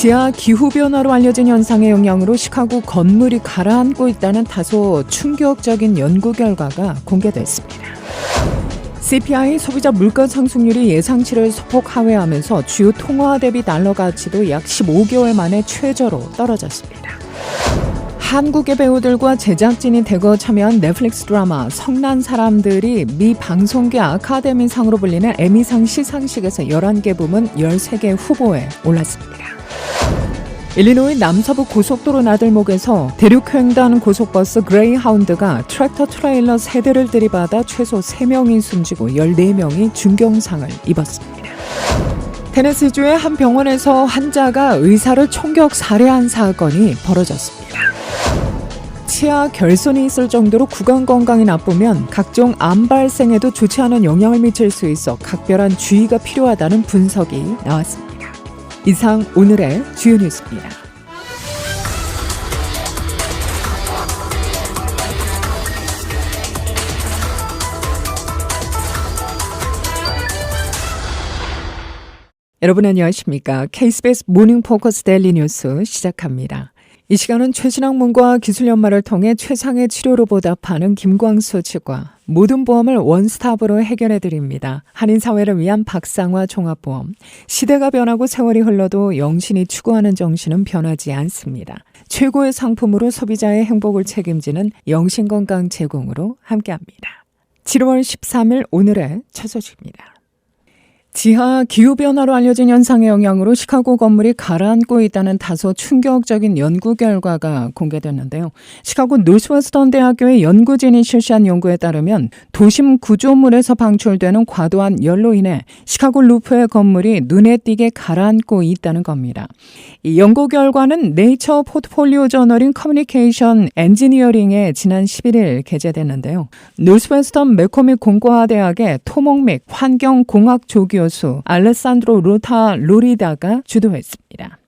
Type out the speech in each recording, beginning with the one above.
지하 기후변화로 알려진 현상의 영향으로 시카고 건물이 가라앉고 있다는 다소 충격적인 연구 결과가 공개됐습니다. CPI 소비자 물가 상승률이 예상치를 소폭 하회하면서 주요 통화 대비 달러 가치도 약 15개월 만에 최저로 떨어졌습니다. 한국의 배우들과 제작진이 대거 참여한 넷플릭스 드라마 성난 사람들이 미 방송계 아카데미상으로 불리는 에미상 시상식에서 11개 부문 13개 후보에 올랐습니다. 일리노이 남서부 고속도로 나들목에서 대륙횡단 고속버스 그레이하운드가 트랙터 트레일러 세대를 들이받아 최소 3명이 숨지고 14명이 중경상을 입었습니다. 테네시주의 한 병원에서 환자가 의사를 총격 살해한 사건이 벌어졌습니다. 치아 결손이 있을 정도로 구강 건강이 나쁘면 각종 암 발생에도 좋지 않은 영향을 미칠 수 있어 각별한 주의가 필요하다는 분석이 나왔습니다. 이상 오늘의 주요 뉴스입니다. 여러분 안녕하십니까? 케이스베이스 모닝 포커스 데일리 뉴스 시작합니다. 이 시간은 최신학 문과 기술 연마를 통해 최상의 치료로 보답하는 김광수 측과 모든 보험을 원스톱으로 해결해 드립니다. 한인 사회를 위한 박상화 종합보험. 시대가 변하고 세월이 흘러도 영신이 추구하는 정신은 변하지 않습니다. 최고의 상품으로 소비자의 행복을 책임지는 영신건강 제공으로 함께합니다. 7월 13일 오늘의 첫 소식입니다. 지하 기후변화로 알려진 현상의 영향으로 시카고 건물이 가라앉고 있다는 다소 충격적인 연구 결과가 공개됐는데요. 시카고 노스웨스턴 대학교의 연구진이 실시한 연구에 따르면 도심 구조물에서 방출되는 과도한 열로 인해 시카고 루프의 건물이 눈에 띄게 가라앉고 있다는 겁니다. 이 연구 결과는 네이처 포트폴리오 저널인 커뮤니케이션 엔지니어링에 지난 11일 게재됐는데요. 노스웨스턴 메코미 공과대학의 토목맥 환경공학 조교 교수 알레산드로 로타 로리다가 주도했습니다.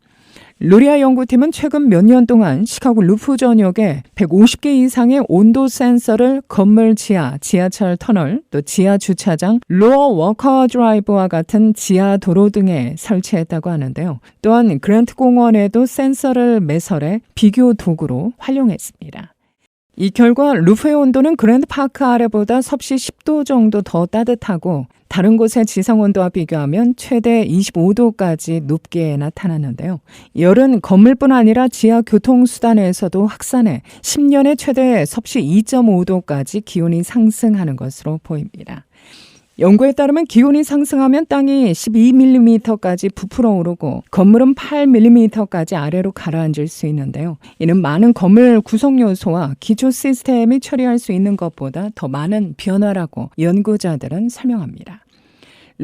로리아 연구팀은 최근 몇 년 동안 시카고 루프 전역에 150개 이상의 온도 센서를 건물 지하, 지하철 터널, 또 지하 주차장, 로어 워커 드라이브와 같은 지하 도로 등에 설치했다고 하는데요. 또한 그랜트 공원에도 센서를 매설해 비교 도구로 활용했습니다. 이 결과 루프의 온도는 그랜드 파크 아래보다 섭씨 10도 정도 더 따뜻하고 다른 곳의 지상 온도와 비교하면 최대 25도까지 높게 나타났는데요. 열은 건물뿐 아니라 지하 교통수단에서도 확산해 10년에 최대 섭씨 2.5도까지 기온이 상승하는 것으로 보입니다. 연구에 따르면 기온이 상승하면 땅이 12mm까지 부풀어 오르고 건물은 8mm까지 아래로 가라앉을 수 있는데요. 이는 많은 건물 구성 요소와 기초 시스템이 처리할 수 있는 것보다 더 많은 변화라고 연구자들은 설명합니다.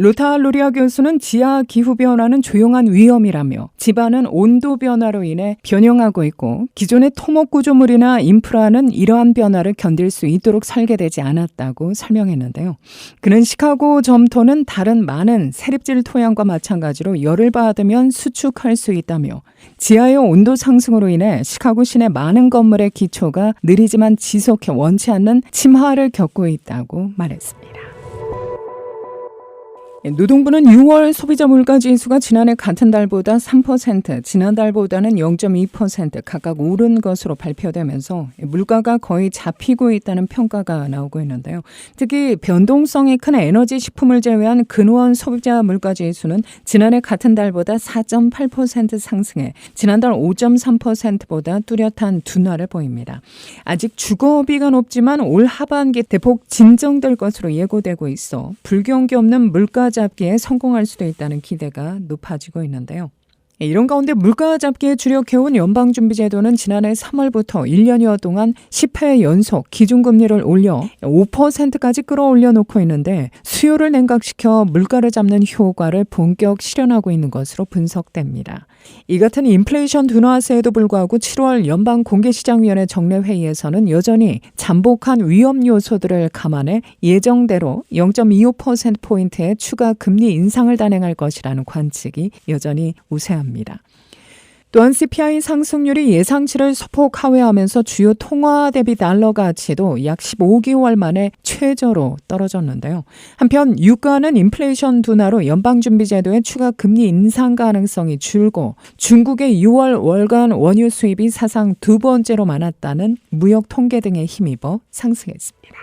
루타 로리아 교수는 지하 기후 변화는 조용한 위험이라며 집안은 온도 변화로 인해 변형하고 있고 기존의 토목 구조물이나 인프라는 이러한 변화를 견딜 수 있도록 설계되지 않았다고 설명했는데요. 그는 시카고 점토는 다른 많은 세립질 토양과 마찬가지로 열을 받으면 수축할 수 있다며 지하의 온도 상승으로 인해 시카고 시내 많은 건물의 기초가 느리지만 지속해 원치 않는 침하를 겪고 있다고 말했습니다. 예, 노동부는 6월 소비자 물가 지수가 지난해 같은 달보다 3%, 지난달보다는 0.2% 각각 오른 것으로 발표되면서 물가가 거의 잡히고 있다는 평가가 나오고 있는데요. 특히 변동성이 큰 에너지 식품을 제외한 근원 소비자 물가 지수는 지난해 같은 달보다 4.8% 상승해 지난달 5.3%보다 뚜렷한 둔화를 보입니다. 아직 주거비가 높지만 올 하반기 대폭 진정될 것으로 예고되고 있어 불경기 없는 물가 잡기에 성공할 수도 있다는 기대가 높아지고 있는데요. 예, 이런 가운데 물가 잡기에 주력해온 연방준비제도는 지난해 3월부터 1년여 동안 10회 연속 기준금리를 올려 5%까지 끌어올려 놓고 있는데 수요를 냉각시켜 물가를 잡는 효과를 본격 실현하고 있는 것으로 분석됩니다. 이 같은 인플레이션 둔화세에도 불구하고 7월 연방 공개시장위원회 정례 회의에서는 여전히 잠복한 위험 요소들을 감안해 예정대로 0.25%포인트의 추가 금리 인상을 단행할 것이라는 관측이 여전히 우세합니다. 또한 CPI 상승률이 예상치를 소폭 하회하면서 주요 통화 대비 달러 가치도 약 15개월 만에 최저로 떨어졌는데요. 한편 유가는 인플레이션 둔화로 연방준비제도의 추가 금리 인상 가능성이 줄고 중국의 6월 월간 원유 수입이 사상 두 번째로 많았다는 무역 통계 등에 힘입어 상승했습니다.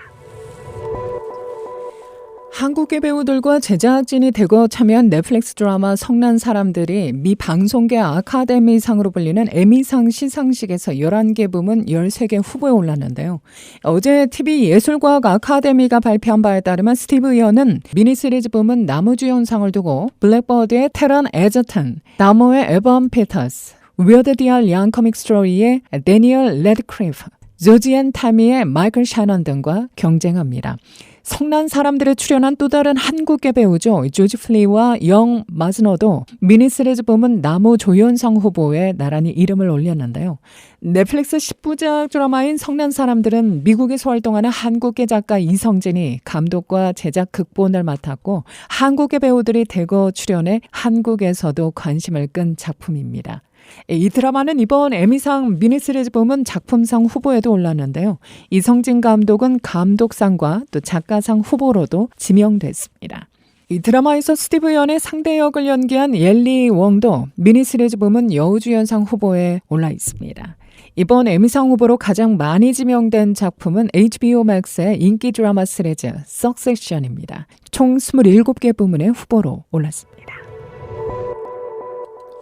한국계 배우들과 제작진이 대거 참여한 넷플릭스 드라마 성난 사람들이 미 방송계 아카데미상으로 불리는 에미상 시상식에서 11개 부문 13개 후보에 올랐는데요. 어제 TV 예술과학 아카데미가 발표한 바에 따르면 스티브 이어는 미니시리즈 부문 나무주연상을 두고 블랙버드의 테런 에저튼, 나모의 에번 피터스, 위어드 디얼 양 코믹 스토리의 데니얼 레드크리프, 조지앤 타미의 마이클 샤넌 등과 경쟁합니다. 성난 사람들에 출연한 또 다른 한국계 배우죠. 조지 플리와 영 마즈너도 미니시리즈 부문 나무 조연성 후보에 나란히 이름을 올렸는데요. 넷플릭스 10부작 드라마인 성난 사람들은 미국에서 활동하는 한국계 작가 이성진이 감독과 제작 극본을 맡았고 한국계 배우들이 대거 출연해 한국에서도 관심을 끈 작품입니다. 이 드라마는 이번 에미상 미니시리즈 부문 작품상 후보에도 올랐는데요. 이성진 감독은 감독상과 또 작가상 후보로도 지명됐습니다. 이 드라마에서 스티브 연의 상대 역을 연기한 옐리 웡도 미니시리즈 부문 여우주연상 후보에 올라 있습니다. 이번 에미상 후보로 가장 많이 지명된 작품은 HBO Max의 인기 드라마 시리즈 석세션입니다. 총 27개 부문의 후보로 올랐습니다.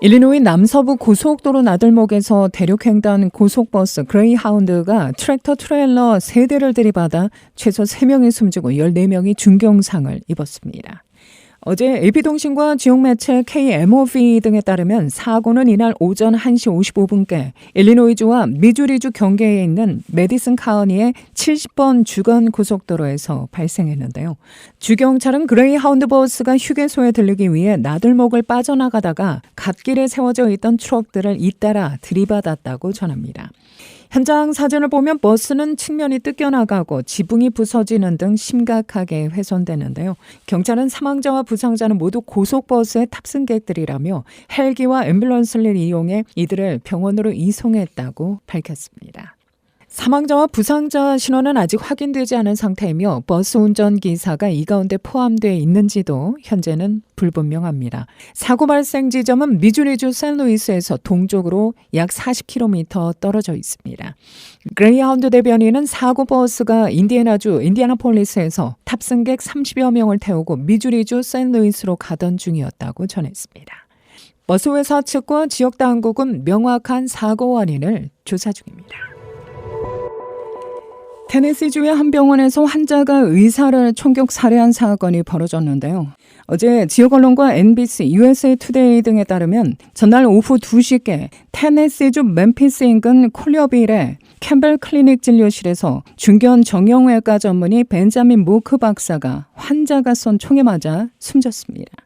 일리노이 남서부 고속도로 나들목에서 대륙횡단 고속버스 그레이하운드가 트랙터 트레일러 3대를 들이받아 최소 3명이 숨지고 14명이 중경상을 입었습니다. 어제 AP통신과 지역매체 KMOV 등에 따르면 사고는 이날 오전 1시 55분께 일리노이주와 미주리주 경계에 있는 메디슨 카우니의 70번 주간 고속도로에서 발생했는데요. 주경찰은 그레이하운드 버스가 휴게소에 들르기 위해 나들목을 빠져나가다가 갓길에 세워져 있던 트럭들을 잇따라 들이받았다고 전합니다. 현장 사진을 보면 버스는 측면이 뜯겨나가고 지붕이 부서지는 등 심각하게 훼손되는데요. 경찰은 사망자와 부상자는 모두 고속버스의 탑승객들이라며 헬기와 앰뷸런스를 이용해 이들을 병원으로 이송했다고 밝혔습니다. 사망자와 부상자 신원은 아직 확인되지 않은 상태이며 버스 운전기사가 이 가운데 포함되어 있는지도 현재는 불분명합니다. 사고 발생 지점은 미주리주 샌루이스에서 동쪽으로 약 40km 떨어져 있습니다. 그레이하운드 대변인은 사고 버스가 인디애나주 인디애나폴리스에서 탑승객 30여 명을 태우고 미주리주 샌루이스로 가던 중이었다고 전했습니다. 버스 회사 측과 지역 당국은 명확한 사고 원인을 조사 중입니다. 테네시주의 한 병원에서 환자가 의사를 총격 살해한 사건이 벌어졌는데요. 어제 지역 언론과 NBC, USA 투데이 등에 따르면 전날 오후 2시께 테네시주 멤피스 인근 콜리어빌의 캠벨 클리닉 진료실에서 중견 정형외과 전문의 벤자민 모크 박사가 환자가 쏜 총에 맞아 숨졌습니다.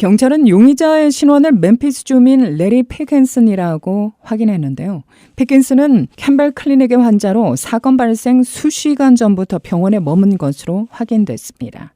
경찰은 용의자의 신원을 멤피스 주민 레리 피켄슨이라고 확인했는데요. 피켄슨은 캠벨 클리닉의 환자로 사건 발생 수시간 전부터 병원에 머문 것으로 확인됐습니다.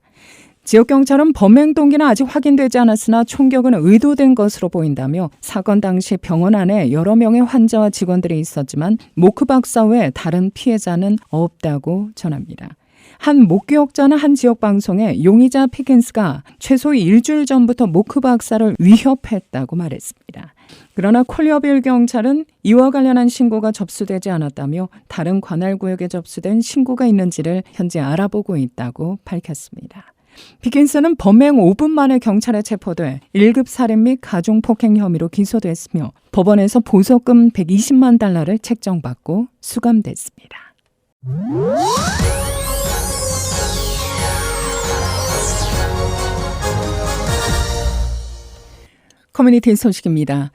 지역 경찰은 범행 동기는 아직 확인되지 않았으나 총격은 의도된 것으로 보인다며 사건 당시 병원 안에 여러 명의 환자와 직원들이 있었지만 모크 박사 외 다른 피해자는 없다고 전합니다. 한 목격자는 한 지역 방송에 용의자 피켄스가 최소 일주일 전부터 모크 박사를 위협했다고 말했습니다. 그러나 콜리어빌 경찰은 이와 관련한 신고가 접수되지 않았다며 다른 관할 구역에 접수된 신고가 있는지를 현재 알아보고 있다고 밝혔습니다. 피킨스는 범행 5분 만에 경찰에 체포돼 1급 살인 및 가중폭행 혐의로 기소됐으며 법원에서 보석금 120만 달러를 책정받고 수감됐습니다. 커뮤니티 소식입니다.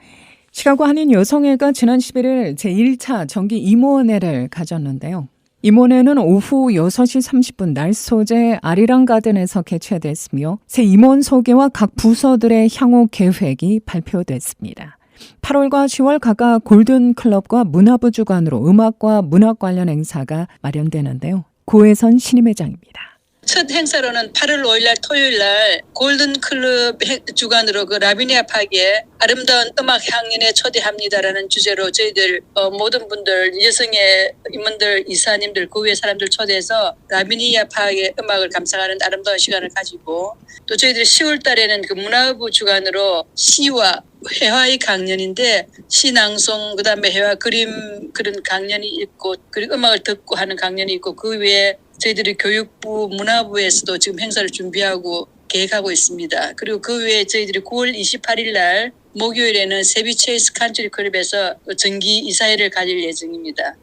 시카고 한인 여성회가 지난 11일 제1차 정기 이모원회를 가졌는데요. 이모회는 오후 6시 30분 날 소재 아리랑 가든에서 개최됐으며 새 임원 소개와 각 부서들의 향후 계획이 발표됐습니다. 8월과 10월 각각 골든 클럽과 문화부 주관으로 음악과 문학 관련 행사가 마련되는데요. 고혜선 신임회장입니다. 첫 행사로는 8월 5일날 토요일날 골든 클럽 해- 주관으로 그 라비니아 파기에 아름다운 음악 향연에 초대합니다라는 주제로 저희들 어, 모든 분들 여성의 임원들 이사님들 그 외 사람들 초대해서 라비니아 파의 음악을 감상하는 아름다운 시간을 가지고 또 저희들이 10월 달에는 그 문화부 주관으로 시와 회화의 강연인데 시낭송 그다음에 회화 그림 그런 강연이 있고 그리고 음악을 듣고 하는 강연이 있고 그 외에 저희들이 교육부 문화부에서도 지금 행사를 준비하고 계획하고 있습니다. 그리고 그 외에 저희들이 9월 28일 날 목요일에는 세비체이스 칸트리 클럽에서 정기 이사회를 가질 예정입니다.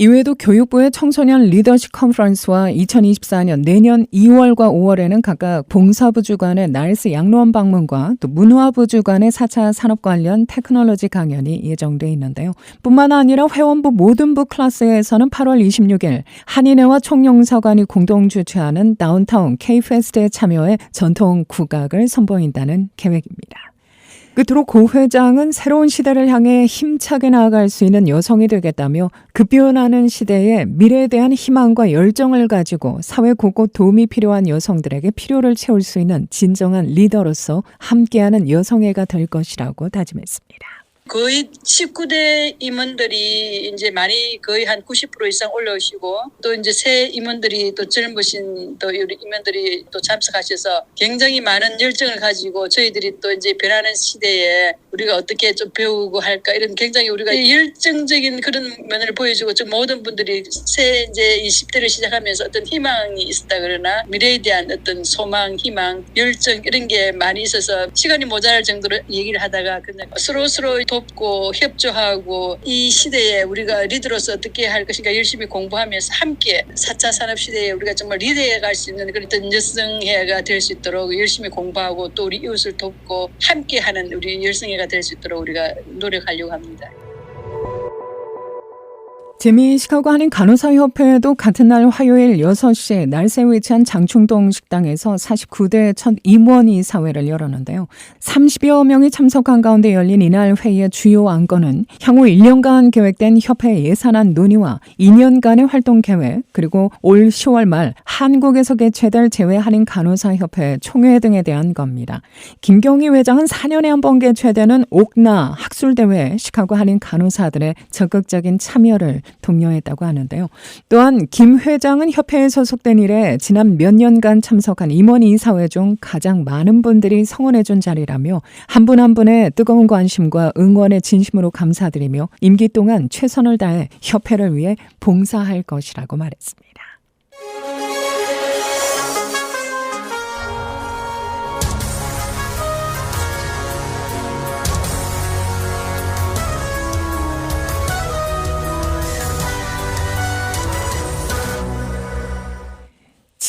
이외에도 교육부의 청소년 리더십 컨퍼런스와 2024년 내년 2월과 5월에는 각각 봉사부 주관의 나일스 양로원 방문과 또 문화부 주관의 4차 산업 관련 테크놀로지 강연이 예정돼 있는데요. 뿐만 아니라 회원부 모든 부 클래스에서는 8월 26일 한인회와 총영사관이 공동 주최하는 다운타운 K페스트에 참여해 전통 국악을 선보인다는 계획입니다. 끝으로 고 회장은 새로운 시대를 향해 힘차게 나아갈 수 있는 여성이 되겠다며 급변하는 시대에 미래에 대한 희망과 열정을 가지고 사회 곳곳 도움이 필요한 여성들에게 필요를 채울 수 있는 진정한 리더로서 함께하는 여성애가 될 것이라고 다짐했습니다. 거의 19대 임원들이 이제 많이 거의 한 90% 이상 올라오시고 또 이제 새 임원들이 또 젊으신 또 우리 임원들이 또 참석하셔서 굉장히 많은 열정을 가지고 저희들이 또 이제 변하는 시대에 우리가 어떻게 좀 배우고 할까 이런 굉장히 우리가 열정적인 그런 면을 보여주고 좀 모든 분들이 새 이제 20대를 시작하면서 어떤 희망이 있었다 그러나 미래에 대한 어떤 소망, 희망, 열정 이런 게 많이 있어서 시간이 모자랄 정도로 얘기를 하다가 그냥 서로 서로 돕고 협조하고 이 시대에 우리가 리더로서 어떻게 할 것인가 열심히 공부하면서 함께 4차 산업 시대에 우리가 정말 리더해 갈 수 있는 그런 어떤 여성회가 될 수 있도록 열심히 공부하고 또 우리 이웃을 돕고 함께 하는 우리 열성회가 될 수 있도록 우리가 노력하려고 합니다. 재미 시카고 한인 간호사협회도 같은 날 화요일 6시 날새에 위치한 장충동 식당에서 49대 첫 임원이 사회를 열었는데요. 30여 명이 참석한 가운데 열린 이날 회의의 주요 안건은 향후 1년간 계획된 협회 예산안 논의와 2년간의 활동 계획 그리고 올 10월 말 한국에서 개최될 재외 한인 간호사협회 총회 등에 대한 겁니다. 김경희 회장은 4년에 한 번 개최되는 옥나 학술대회에 시카고 한인 간호사들의 적극적인 참여를 독려했다고 하는데요. 또한 김 회장은 협회에 소속된 이래 지난 몇 년간 참석한 임원 이사회 중 가장 많은 분들이 성원해준 자리라며 한 분 한 분의 뜨거운 관심과 응원에 진심으로 감사드리며 임기 동안 최선을 다해 협회를 위해 봉사할 것이라고 말했습니다.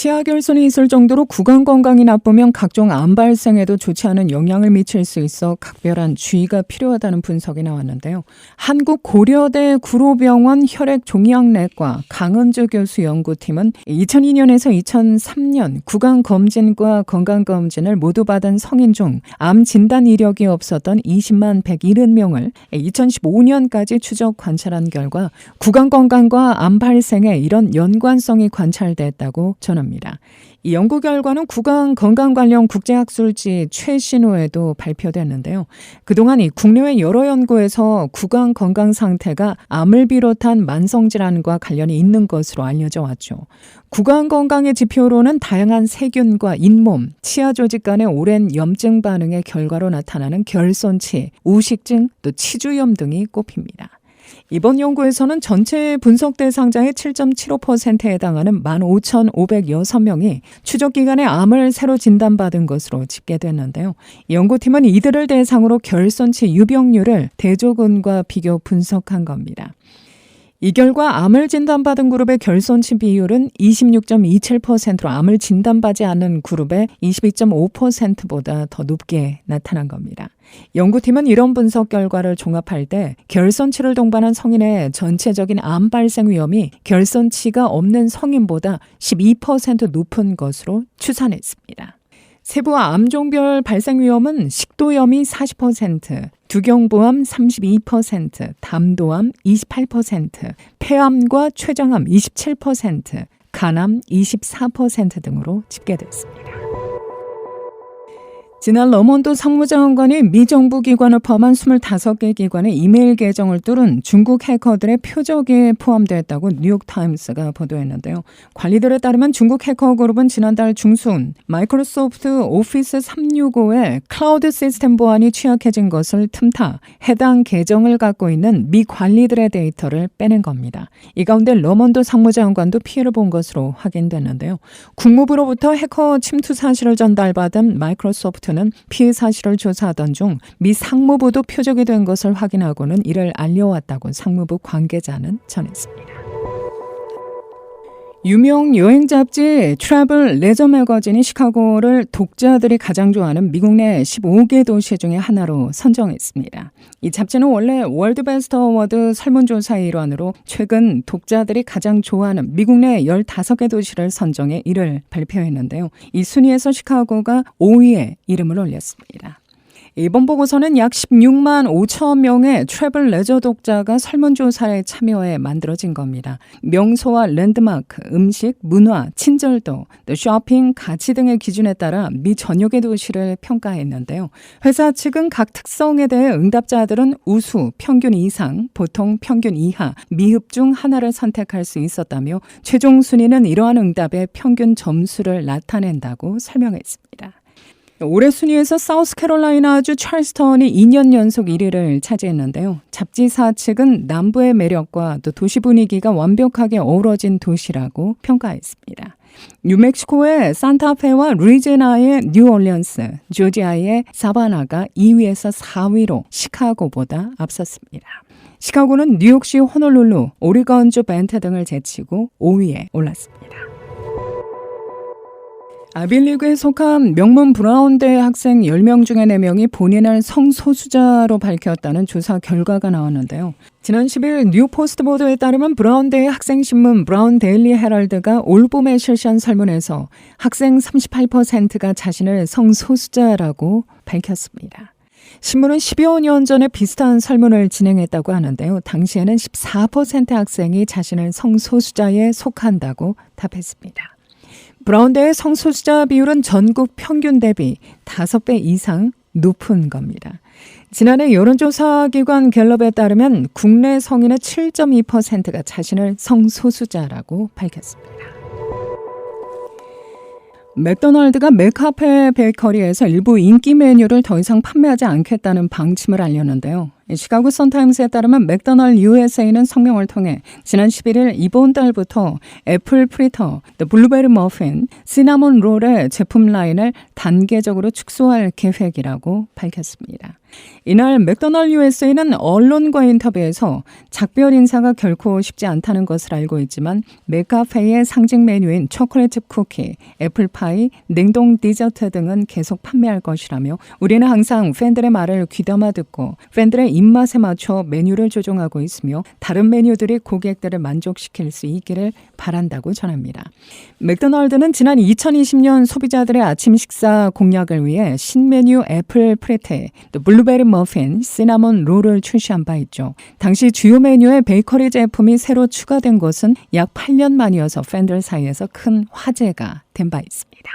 치아 결손이 있을 정도로 구강 건강이 나쁘면 각종 암 발생에도 좋지 않은 영향을 미칠 수 있어 각별한 주의가 필요하다는 분석이 나왔는데요. 한국 고려대 구로병원 혈액 종양내과 강은주 교수 연구팀은 2002년에서 2003년 구강 검진과 건강 검진을 모두 받은 성인 중 암 진단 이력이 없었던 20만 170명을 2015년까지 추적 관찰한 결과 구강 건강과 암 발생에 이런 연관성이 관찰됐다고 전합니다. 이 연구 결과는 구강 건강 관련 국제학술지 최신호에도 발표됐는데요. 그동안 이 국내외 여러 연구에서 구강 건강 상태가 암을 비롯한 만성 질환과 관련이 있는 것으로 알려져 왔죠. 구강 건강의 지표로는 다양한 세균과 잇몸, 치아 조직 간의 오랜 염증 반응의 결과로 나타나는 결손치, 우식증, 또 치주염 등이 꼽힙니다. 이번 연구에서는 전체 분석 대상자의 7.75%에 해당하는 15,506명이 추적 기간에 암을 새로 진단받은 것으로 집계됐는데요. 연구팀은 이들을 대상으로 결손치 유병률을 대조군과 비교 분석한 겁니다. 이 결과 암을 진단받은 그룹의 결손 치 비율은 26.27%로 암을 진단받지 않는 그룹의 22.5%보다 더 높게 나타난 겁니다. 연구팀은 이런 분석 결과를 종합할 때 결손치를 동반한 성인의 전체적인 암 발생 위험이 결손치가 없는 성인보다 12% 높은 것으로 추산했습니다. 세부와 암종별 발생 위험은 식도염이 40%, 두경부암 32%, 담도암 28%, 폐암과 췌장암 27%, 가남 24% 등으로 집계됐습니다. 지난 러몬도 상무장관이 미 정부 기관을 포함한 25개 기관의 이메일 계정을 뚫은 중국 해커들의 표적에 포함되었다고 뉴욕타임스가 보도했는데요. 관리들에 따르면 중국 해커 그룹은 지난달 중순 마이크로소프트 오피스 365의 클라우드 시스템 보안이 취약해진 것을 틈타 해당 계정을 갖고 있는 미 관리들의 데이터를 빼낸 겁니다. 이 가운데 러몬도 상무장관도 피해를 본 것으로 확인됐는데요. 국무부로부터 해커 침투 사실을 전달받은 마이크로소프트 는 피해 사실을 조사하던 중 미 상무부도 표적이 된 것을 확인하고는 이를 알려왔다고 상무부 관계자는 전했습니다. 유명 여행 잡지 트래블 레저 매거진이 시카고를 독자들이 가장 좋아하는 미국 내 15개 도시 중에 하나로 선정했습니다. 이 잡지는 원래 월드 베스트 어워드 설문조사의 일환으로 최근 독자들이 가장 좋아하는 미국 내 15개 도시를 선정해 이를 발표했는데요. 이 순위에서 시카고가 5위에 이름을 올렸습니다. 이번 보고서는 약 16만 5천 명의 트래블 레저 독자가 설문조사에 참여해 만들어진 겁니다. 명소와 랜드마크, 음식, 문화, 친절도, 또 쇼핑, 가치 등의 기준에 따라 미 전역의 도시를 평가했는데요. 회사 측은 각 특성에 대해 응답자들은 우수, 평균 이상, 보통 평균 이하, 미흡 중 하나를 선택할 수 있었다며 최종 순위는 이러한 응답의 평균 점수를 나타낸다고 설명했습니다. 올해 순위에서 사우스캐롤라이나주 찰스턴이 2년 연속 1위를 차지했는데요. 잡지사 측은 남부의 매력과 또 도시 분위기가 완벽하게 어우러진 도시라고 평가했습니다. 뉴멕시코의 산타페와 루이지나의 뉴올리언스, 조지아의 사바나가 2위에서 4위로 시카고보다 앞섰습니다. 시카고는 뉴욕시 호놀룰루, 오리건주 벤트 등을 제치고 5위에 올랐습니다. 아빌리그에 속한 명문 브라운대 학생 10명 중에 4명이 본인을 성소수자로 밝혔다는 조사 결과가 나왔는데요. 지난 10일 뉴포스트 보도에 따르면 브라운대의 학생신문 브라운 데일리 헤럴드가 올 봄에 실시한 설문에서 학생 38%가 자신을 성소수자라고 밝혔습니다. 신문은 10여 년 전에 비슷한 설문을 진행했다고 하는데요. 당시에는 14% 학생이 자신을 성소수자에 속한다고 답했습니다. 브라운대의 성소수자 비율은 전국 평균 대비 5배 이상 높은 겁니다. 지난해 여론조사 기관 갤럽에 따르면 국내 성인의 7.2%가 자신을 성소수자라고 밝혔습니다. 맥도날드가 맥카페 베이커리에서 일부 인기 메뉴를 더 이상 판매하지 않겠다는 방침을 알렸는데요. 시카고 선타임스에 따르면 맥도널드 USA는 성명을 통해 지난 11일 이번 달부터 애플 프리터, 블루베리 머핀, 시나몬 롤의 제품 라인을 단계적으로 축소할 계획이라고 밝혔습니다. 이날 맥도널드 USA는 언론과 인터뷰에서 작별 인사가 결코 쉽지 않다는 것을 알고 있지만 맥카페의 상징 메뉴인 초콜릿 쿠키, 애플파이, 냉동 디저트 등은 계속 판매할 것이라며 우리는 항상 팬들의 말을 귀담아 듣고 팬들의 입맛에 맞춰 메뉴를 조정하고 있으며 다른 메뉴들이 고객들을 만족시킬 수 있기를 바란다고 전합니다. 맥도날드는 지난 2020년 소비자들의 아침 식사 공략을 위해 신메뉴 애플 프레테, 또 블루베리 머핀, 시나몬 롤을 출시한 바 있죠. 당시 주요 메뉴에 베이커리 제품이 새로 추가된 것은 약 8년 만이어서 팬들 사이에서 큰 화제가 된 바 있습니다.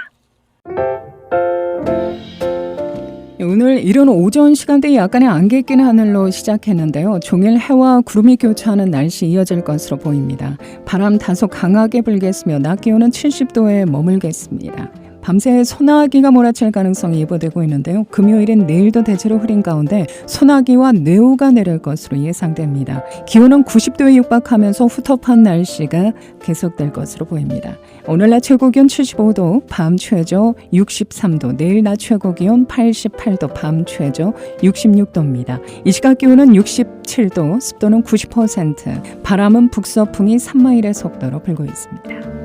오늘 이른 오전 시간대 약간의 안개 낀 하늘로 시작했는데요. 종일 해와 구름이 교차하는 날씨 이어질 것으로 보입니다. 바람 다소 강하게 불겠으며 낮 기온은 70도에 머물겠습니다. 밤새 소나기가 몰아칠 가능성이 예보되고 있는데요. 금요일인 내일도 대체로 흐린 가운데 소나기와 뇌우가 내릴 것으로 예상됩니다. 기온은 90도에 육박하면서 후텁한 날씨가 계속될 것으로 보입니다. 오늘 낮 최고 기온 75도, 밤 최저 63도, 내일 낮 최고 기온 88도, 밤 최저 66도입니다. 이 시각 기온은 67도, 습도는 90%, 바람은 북서풍이 3마일의 속도로 불고 있습니다.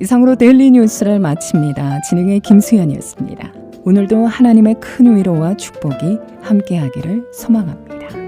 이상으로 데일리 뉴스를 마칩니다. 진행의 김수현이었습니다. 오늘도 하나님의 큰 위로와 축복이 함께하기를 소망합니다.